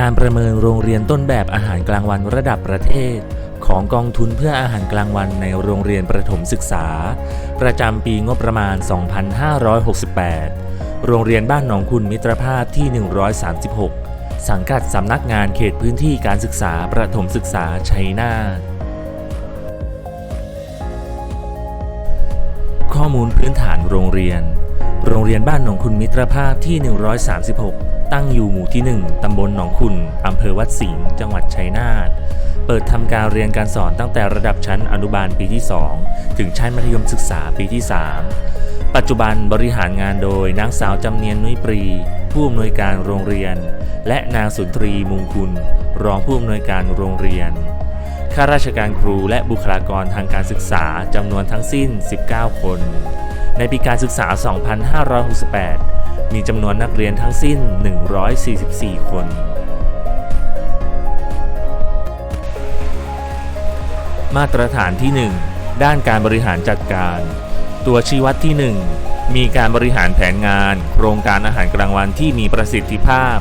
การประเมินโรงเรียนต้นแบบอาหารกลางวันระดับประเทศ ของกองทุนเพื่ออาหารกลางวันในโรงเรียนประถมศึกษา ประจำปีงบประมาณ 2568 โรงเรียนบ้านหนองคุณมิตรภาพที่ 136 สังกัดสำนักงานเขตพื้นที่การศึกษาประถมศึกษาชัยนาทข้อมูลพื้นฐานโรงเรียน โรงเรียนบ้านหนองคุณมิตรภาพที่ 136 ตั้งอยู่หมู่ที่ 1 ตำบลหนองคุณอำเภอวัดสิงห์จังหวัดชัยนาท เปิดทำการเรียนการสอนตั้งแต่ระดับชั้นอนุบาลปีที่ 2 ถึงชั้นมัธยมศึกษาปีที่ 3 ปัจจุบันบริหารงานโดยนางสาวจำเนียนนุ้ยปรี ผู้อำนวยการโรงเรียน และนางสุนทรีมุงคุณ รองผู้อำนวยการโรงเรียนข้าราชการครูและบุคลากรทางการศึกษาจำนวนทั้งสิ้น 19 คน ในปีการศึกษา 2568 มีจำนวนนักเรียนทั้งสิ้น 144 คน มาตรฐานที่ 1 ด้านการบริหารจัดการ ตัวชี้วัดที่ 1 มีการบริหารแผนงาน โครงการอาหารกลางวันที่มีประสิทธิภาพ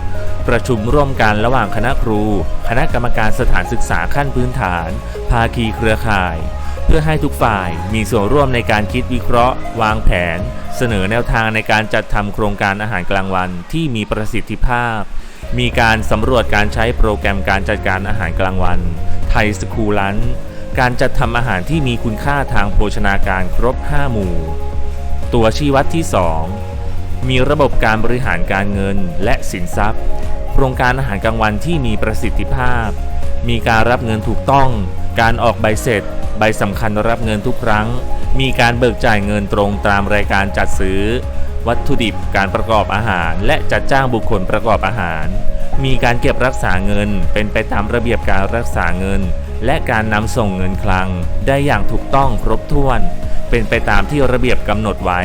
ประชุมร่วมกันระหว่างคณะครู คณะกรรมการสถานศึกษาขั้นพื้นฐาน ภาคีเครือข่าย เพื่อให้ทุกฝ่ายมีส่วนร่วมในการคิดวิเคราะห์ วางแผน เสนอแนวทางในการจัดทำโครงการอาหารกลางวันที่มีประสิทธิภาพ มีการสำรวจการใช้โปรแกรมการจัดการอาหารกลางวัน ไทยสคูลันการจัดทำอาหารที่มีคุณค่าทางโภชนาการครบ 5 หมู่ ตัวชี้วัดที่ 2 มีระบบการบริหารการเงินและสินทรัพย์ โครงการอาหารกลางวันที่มีประสิทธิภาพ มีการรับเงินถูกต้อง การออกใบเสร็จ ใบสำคัญรับเงินทุกครั้ง มีการเบิกจ่ายเงินตรงตามรายการจัดซื้อ วัตถุดิบการประกอบอาหาร และจัดจ้างบุคคลประกอบอาหาร มีการเก็บรักษาเงิน เป็นไปตามระเบียบการรักษาเงิน และการนำส่งเงินคลัง ได้อย่างถูกต้องครบถ้วน เป็นไปตามที่ระเบียบกำหนดไว้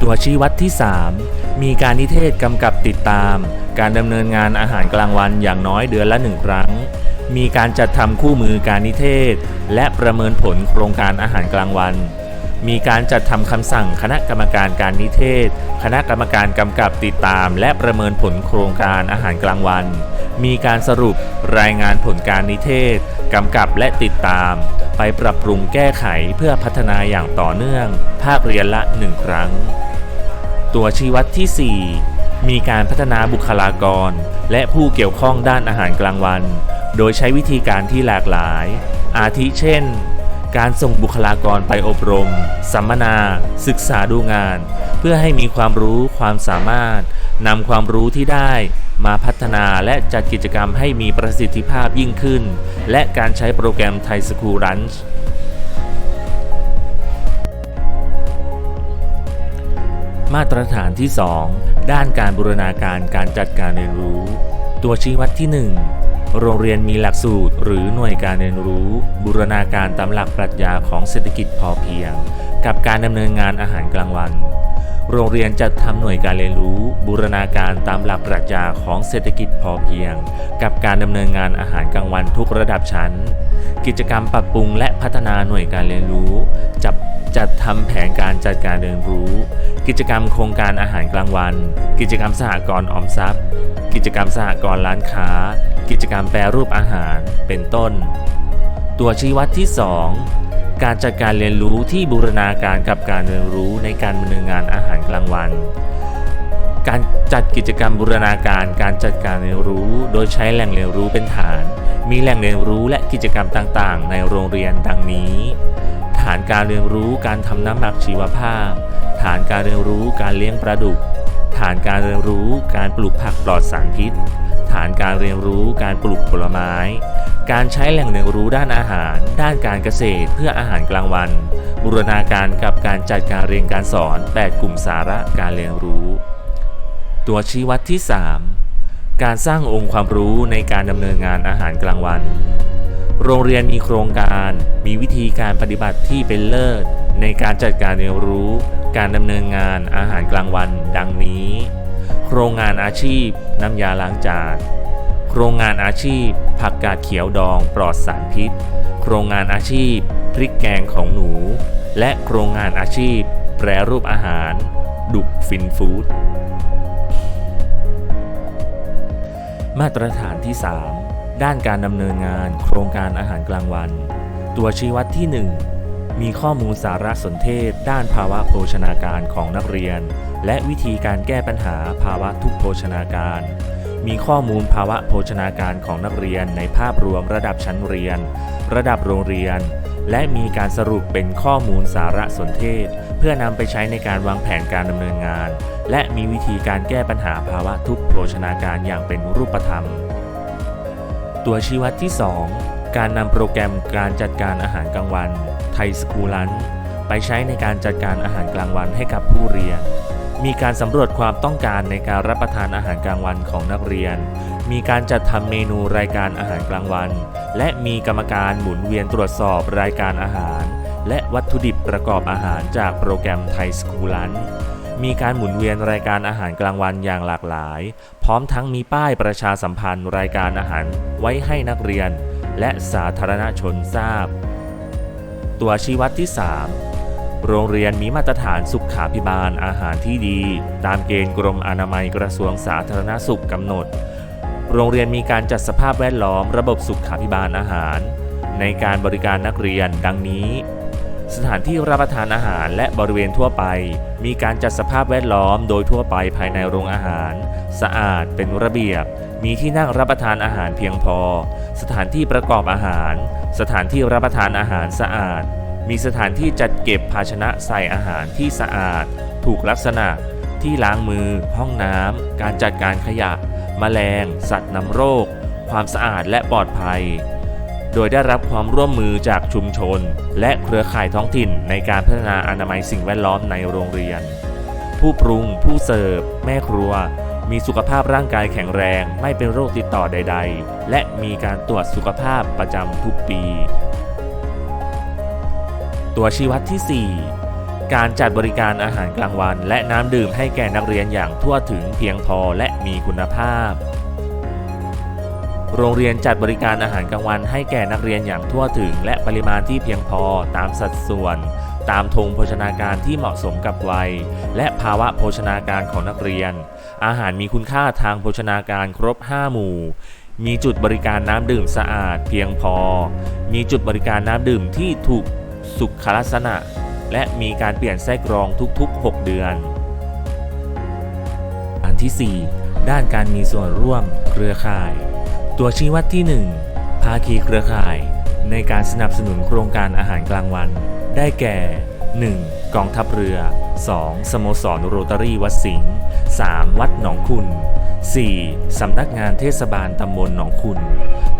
ตัวชี้วัดที่ 3 มีการนิเทศกำกับติดตาม การดำเนินงานอาหารกลางวันอย่างน้อยเดือนละหนึ่งครั้ง มีการจัดทำคู่มือการนิเทศ และประเมินผลโครงการอาหารกลางวัน มีการจัดทำคำสั่งคณะกรรมการการนิเทศ คณะกรรมการกำกับติดตาม และประเมินผลโครงการอาหารกลางวัน มีการสรุปรายงานผลการนิเทศกำกับและติดตาม ไปปรับปรุงแก้ไขเพื่อพัฒนาอย่างต่อเนื่อง ภาคเรียนละหนึ่งครั้ง ตัวชี้วัดที่ 4 มีการพัฒนาบุคลากร และผู้เกี่ยวข้องด้านอาหารกลางวัน โดยใช้วิธีการที่หลากหลาย อาทิเช่น การส่งบุคลากรไปอบรม สัมมนา ศึกษาดูงาน เพื่อให้มีความรู้ความสามารถนำความรู้ที่ได้มาพัฒนาและจัดกิจกรรมให้มีประสิทธิภาพยิ่งขึ้น และการใช้โปรแกรมไทยสคูลรันช์มาตรฐานที่ 2 ด้านการบูรณาการการจัดการเรียนรู้ ตัวชี้วัดที่ 1 โรงเรียนมีหลักสูตร หรือหน่วยการเรียนรู้ บูรณาการตามหลักปรัชญาของเศรษฐกิจพอเพียง กับการดำเนินงานอาหารกลางวัน โรงเรียนจัดทำหน่วยการเรียนรู้ บูรณาการตามหลักปรัชญาของเศรษฐกิจพอเพียง กับการดำเนินงานอาหารกลางวันทุกระดับชั้น กิจกรรมปรับปรุงและพัฒนาหน่วยการเรียนรู้ จับ จัดทำแผนการจัดการเรียนรู้ กิจกรรมโครงการอาหารกลางวัน กิจกรรมสหกรณ์ออมทรัพย์ กิจกรรมสหกรณ์ร้านค้า กิจกรรมแปรรูปอาหาร เป็นต้น ตัวชี้วัดที่ 2 การจัดการเรียนรู้ที่บูรณาการกับการเรียนรู้ในการดำเนินงานอาหารกลางวัน การจัดกิจกรรมบูรณาการการจัดการเรียนรู้ โดยใช้แหล่งเรียนรู้เป็นฐาน มีแหล่งเรียนรู้และกิจกรรมต่างๆ ในโรงเรียนดังนี้ ฐานการเรียนรู้การทำน้ำหมักชีวภาพ ฐานการเรียนรู้การเลี้ยงปลาดุก ฐานการเรียนรู้การปลูกผักปลอดสารพิษ ฐานการเรียนรู้การปลูกผลไม้ การใช้แหล่งเรียนรู้ด้านอาหาร ด้านการเกษตรเพื่ออาหารกลางวัน บูรณาการกับการจัดการเรียนการสอน 8 กลุ่มสาระการเรียนรู้ ตัวชี้วัดที่ 3 การสร้างองค์ความรู้ในการดำเนินงานอาหารกลางวัน โรงเรียนมีโครงการ มีวิธีการปฏิบัติที่เป็นเลิศ ในการจัดการเรียนรู้ การดำเนินงานอาหารกลางวัน ดังนี้ โครงงานอาชีพ น้ำยาล้างจาน โครงงานอาชีพ ผักกาดเขียวดองปลอดสารพิษ โครงงานอาชีพ พริกแกงของหนู และโครงงานอาชีพ แปรรูปอาหาร ดุกฟินฟู้ดมาตรฐานที่ 3 ด้านการดำเนินงานโครงการอาหารกลางวัน ตัวชี้วัดที่ 1 มีข้อมูลสารสนเทศ ด้านภาวะโภชนาการของนักเรียน และวิธีการแก้ปัญหาภาวะทุกโภชนาการ มีข้อมูลภาวะโภชนาการของนักเรียนในภาพรวมระดับชั้นเรียน ระดับโรงเรียน และมีการสรุปเป็นข้อมูลสารสนเทศ เพื่อนำไปใช้ในการวางแผนการดำเนินงาน และมีวิธีการแก้ปัญหาภาวะทุกโภชนาการอย่างเป็นรูปธรรม ตัวชี้วัดที่ 2 การนำโปรแกรมการจัดการอาหารกลางวันไทยสกูลันไปใช้ในการจัดการอาหารกลางวันให้กับผู้เรียน มีการสำรวจความต้องการในการรับประทานอาหารกลางวันของนักเรียน มีการจัดทำเมนูรายการอาหารกลางวัน และมีกรรมการหมุนเวียนตรวจสอบรายการอาหาร และวัตถุดิบประกอบอาหารจากโปรแกรมไทยสกูลัน มีการหมุนเวียนรายการอาหารกลางวันอย่างหลากหลาย พร้อมทั้งมีป้ายประชาสัมพันธ์รายการอาหารไว้ให้นักเรียน และสาธารณชนทราบ ตัวชี้วัดที่ 3 โรงเรียนมีมาตรฐานสุขาภิบาลอาหารที่ดี ตามเกณฑ์กรมอนามัยกระทรวงสาธารณสุขกำหนด โรงเรียนมีการจัดสภาพแวดล้อมระบบสุขาภิบาลอาหาร ในการบริการนักเรียนดังนี้ สถานที่รับประทานอาหารและบริเวณทั่วไป มีการจัดสภาพแวดล้อมโดยทั่วไปภายในโรงอาหาร สะอาดเป็นระเบียบ มีที่นั่งรับประทานอาหารเพียงพอ สถานที่ประกอบอาหาร สถานที่รับประทานอาหารสะอาด มีสถานที่จัดเก็บภาชนะใส่อาหารที่สะอาด ถูกลักษณะ ที่ล้างมือ ห้องน้ำการจัดการขยะ แมลง สัตว์นำโรค ความสะอาดและปลอดภัย โดยได้รับความร่วมมือจากชุมชน และเครือข่ายท้องถิ่นในการพัฒนาอนามัยสิ่งแวดล้อมในโรงเรียน ผู้ปรุง ผู้เสิร์ฟ แม่ครัว มีสุขภาพร่างกายแข็งแรง ไม่เป็นโรคติดต่อใด ๆ และมีการตรวจสุขภาพประจำทุกปี ตัวชี้วัดที่ 4การจัดบริการอาหารกลางวัน และน้ำดื่มให้แก่นักเรียนอย่างทั่วถึงเพียงพอและมีคุณภาพ โรงเรียนจัดบริการอาหารกลางวันให้แก่นักเรียนอย่างทั่วถึง และปริมาณที่เพียงพอตามสัดส่วน ตามธงโภชนาการที่เหมาะสมกับวัย และภาวะโภชนาการของนักเรียน อาหารมีคุณค่าทางโภชนาการครบ 5 หมู่ มีจุดบริการน้ำดื่มสะอาดเพียงพอ มีจุดบริการน้ำดื่มที่ถูกสุขลักษณะ และมีการเปลี่ยนไส้กรองทุกๆ 6 เดือน อันที่ 4 ด้านการมีส่วนร่วมเครือข่าย ตัวชี้วัดที่ 1 ภาคีเครือข่าย ในการสนับสนุนโครงการอาหารกลางวัน ได้แก่ 1. กองทัพเรือ 2. สโมสรโรตารี่วัดสิงห์ 3. วัดหนองคุณ 4. สำนักงานเทศบาลตำบลหนองคุณ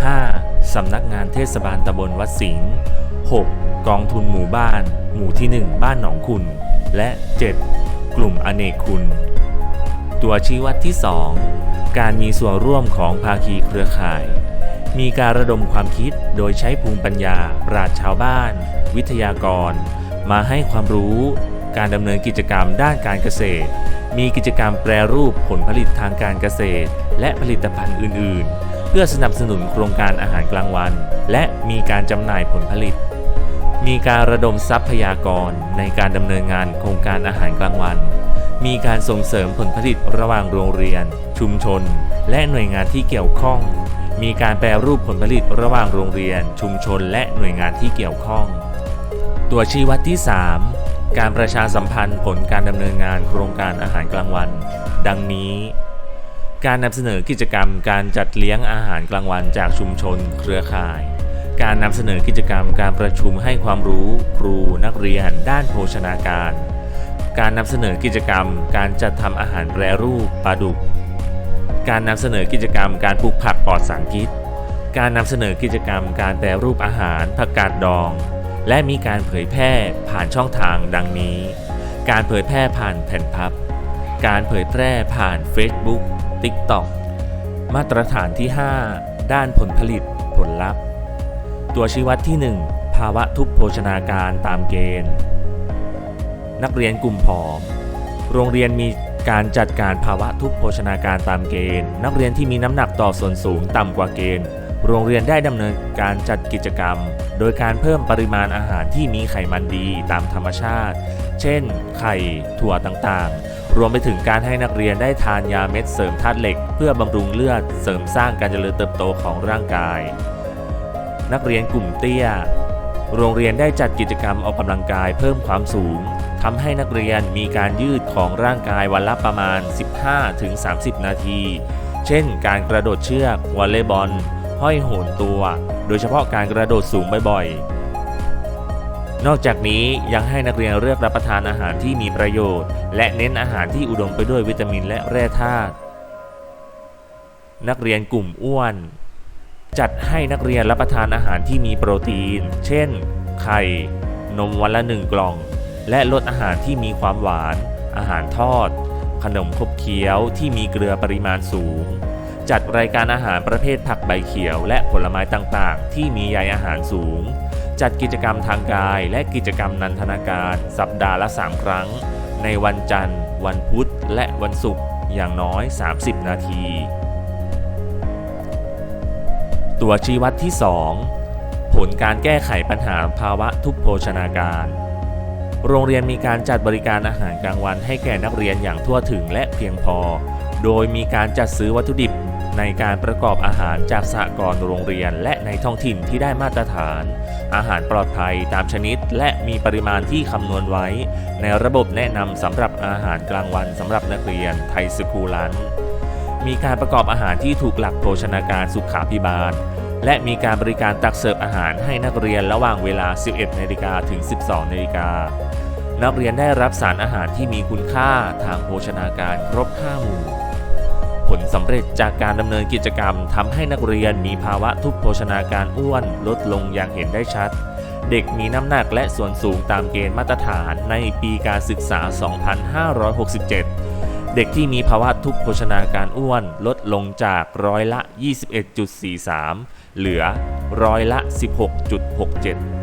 5. สำนักงานเทศบาลตำบลวัดสิงห์ 6. กองทุนหมู่บ้าน หมู่ที่ 1 บ้านหนองคุณ และ 7. กลุ่มอเนกคุณ ตัวชี้วัดที่ 2 การมีส่วนร่วมของภาคีเครือข่าย มีการระดมความคิดโดยใช้ภูมิปัญญา ปราชชาวบ้าน วิทยากร มาให้ความรู้ การดำเนินกิจกรรมด้านการเกษตร มีกิจกรรมแปรรูปผลผลิตทางการเกษตร และผลิตภัณฑ์อื่น ๆ เพื่อสนับสนุนโครงการอาหารกลางวัน และมีการจำหน่ายผลผลิต มีการระดมทรัพยากรในการดำเนินงานโครงการอาหารกลางวัน มีการส่งเสริมผลผลิตระหว่างโรงเรียน ชุมชน และหน่วยงานที่เกี่ยวข้อง มีการแปรรูปผลผลิตระหว่างโรงเรียน ชุมชน และหน่วยงานที่เกี่ยวข้อง ตัวชี้วัดที่ 3 การประชาสัมพันธ์ผลการดำเนินงานโครงการอาหารกลางวัน ดังนี้การนำเสนอกิจกรรมการจัดเลี้ยงอาหารกลางวันจากชุมชน เครือข่าย การนำเสนอกิจกรรมการประชุมให้ความรู้ ครูนักเรียน ด้านโภชนาการ การนำเสนอกิจกรรม การจัดทำอาหารแปรรูปปลาดุก การนำเสนอกิจกรรม การปลูกผักปลอดสารพิษ การนำเสนอกิจกรรม การแปรรูปอาหารผักกาดดอง และมีการเผยแพร่ผ่านช่องทางดังนี้ การเผยแพร่ผ่านแผ่นพับ การเผยแพร่ผ่าน Facebook TikTok มาตรฐานที่ 5 ด้านผลผลิตผลลัพธ์ ตัวชี้วัดที่ 1 ภาวะทุกโภชนาการตามเกณฑ์ นักเรียนกลุ่มผอม โรงเรียนมีการจัดการภาวะทุกโภชนาการตามเกณฑ์ นักเรียนที่มีน้ำหนักต่อส่วนสูงต่ำกว่าเกณฑ์ โรงเรียนได้ดำเนินการจัดกิจกรรม โดยการเพิ่มปริมาณอาหารที่มีไขมันดีตามธรรมชาติ เช่น ไข่ ถั่วต่างๆ รวมไปถึงการให้นักเรียนได้ทานยาเม็ดเสริมธาตุเหล็ก เพื่อบำรุงเลือดเสริมสร้างการเจริญเติบโตของร่างกาย นักเรียนกลุ่มเตี้ยโรงเรียนได้จัดกิจกรรมออกกำลังกายเพิ่มความสูง ทำให้นักเรียนมีการยืดของร่างกายวันละประมาณ 15-30 นาที เช่น การกระโดดเชือกวอลเลย์บอล ห้อยโหนตัว โดยเฉพาะการกระโดดสูงบ่อยๆ นอกจากนี้ยังให้นักเรียนเลือกรับประทานอาหารที่มีประโยชน์ และเน้นอาหารที่อุดมไปด้วยวิตามินและแร่ธาตุนักเรียนกลุ่มอ้วน จัดให้นักเรียนรับประทานอาหารที่มีโปรตีน เช่น ไข่ นมวันละหนึ่งกล่อง และลดอาหารที่มีความหวาน อาหารทอด ขนมขบเคี้ยวที่มีเกลือปริมาณสูง จัดรายการอาหารประเภทผักใบเขียว และผลไม้ต่างๆ ที่มีใยอาหารสูง จัดกิจกรรมทางกาย และกิจกรรมนันทนาการ สัปดาห์ละ 3 ครั้ง ในวันจันทร์ วันพุธ และวันศุกร์อย่างน้อย 30 นาที ตัวชี้วัดที่ 2 ผลการแก้ไขปัญหาภาวะทุกโภชนาการ โรงเรียนมีการจัดบริการอาหารกลางวันให้แก่นักเรียนอย่างทั่วถึงและเพียงพอ โดยมีการจัดซื้อวัตถุดิบในการประกอบอาหารจากสหกรณ์โรงเรียนและในท้องถิ่นที่ได้มาตรฐาน อาหารปลอดภัยตามชนิดและมีปริมาณที่คำนวณไว้ ในระบบแนะนำสำหรับอาหารกลางวันสำหรับนักเรียนไทยสคูลันมีการประกอบอาหารที่ถูกหลักโภชนาการสุขาพิบาล และมีการบริการตักเสิร์ฟอาหารให้นักเรียนระหว่างเวลา 11นาฬิกาถึง 12นาฬิกานักเรียนได้รับสารอาหารที่มีคุณค่าทางโภชนาการครบ5หมู่ ผลสำเร็จจากการดำเนินกิจกรรมทำให้นักเรียนมีภาวะทุพโภชนาการอ้วนลดลงอย่างเห็นได้ชัด เด็กมีน้ำหนักและส่วนสูงตามเกณฑ์มาตรฐานในปีการศึกษา 2567 เด็กที่มีภาวะทุพโภชนาการอ้วนลดลงจากร้อยละ 21.43 เหลือร้อยละ 16.67